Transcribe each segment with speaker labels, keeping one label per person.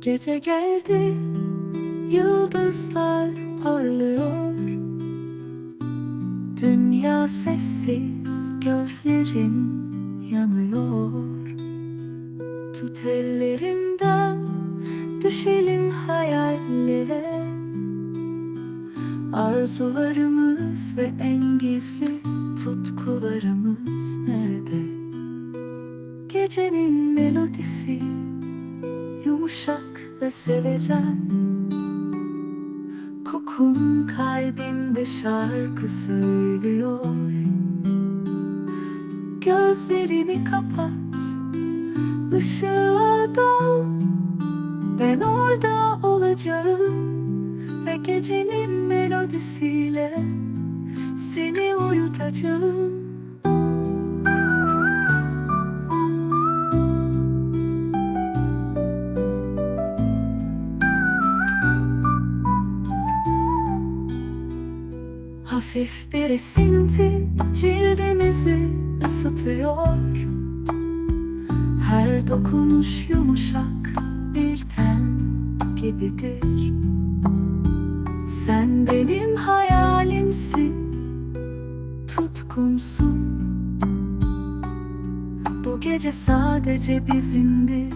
Speaker 1: Gece geldi, yıldızlar parlıyor. Dünya sessiz, gözlerin yanıyor. Tut ellerimden, düşelim hayallere. Arzularımız ve en gizli tutkularımız nerede? Gecenin melodisi Yumuşak ve sevecen. Kokun kalbimde şarkı söylüyor. Gözlerini kapat Işığa dal. Ben orada olacağım Ve gecenin melodisiyle Seni uyutacağım Hafif bir esinti cildimizi ısıtıyor. Her dokunuş yumuşak bir ten gibidir. Sen benim hayalimsin, tutkumsun Bu gece sadece bizimdir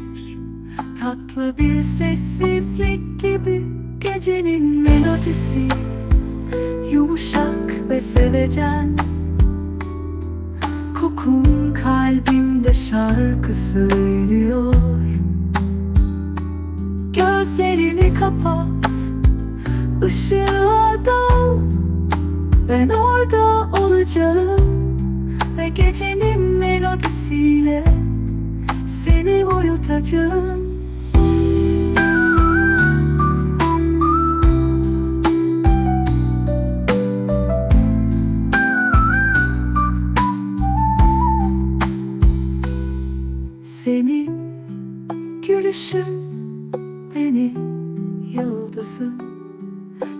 Speaker 1: Tatlı bir sessizlik gibi gecenin melodisi. Yumuşak ve sevecen. Kokun kalbimde şarkı söylüyor. Gözlerini kapat Işığa dal. Ben orada olacağım Ve gecenin melodisiyle Seni uyutacağım Senin gülüşün benim yıldızım.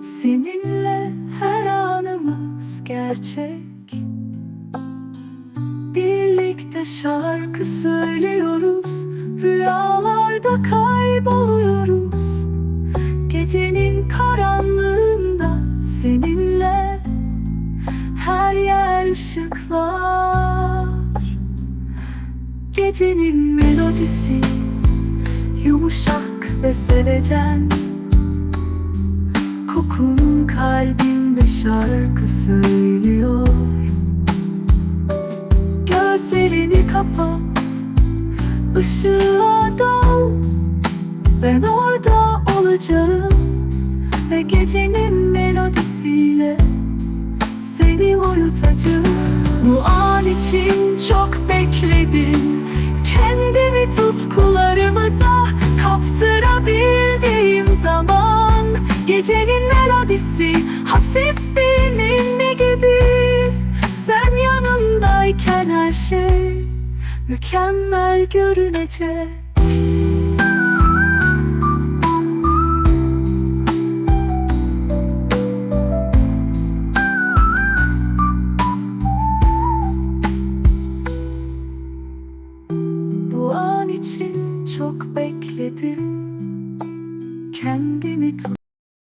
Speaker 1: Seninle her anımız gerçek. Birlikte şarkı söylüyoruz Rüyalarda kayboluyoruz. Gecenin karanlığında Gecenin melodisi Yumuşak ve sevecen. Kokun kalbimde şarkı söylüyor. Gözlerini kapat Işığa dal. Ben orada olacağım Ve gecenin melodisiyle Seni uyutacağım. Bu an için çok bekledim Gecenin melodisi hafif bir ninni gibi? Sen yanımdayken her şey mükemmel görünecek. Bu an için çok bekledim. Kendimi tut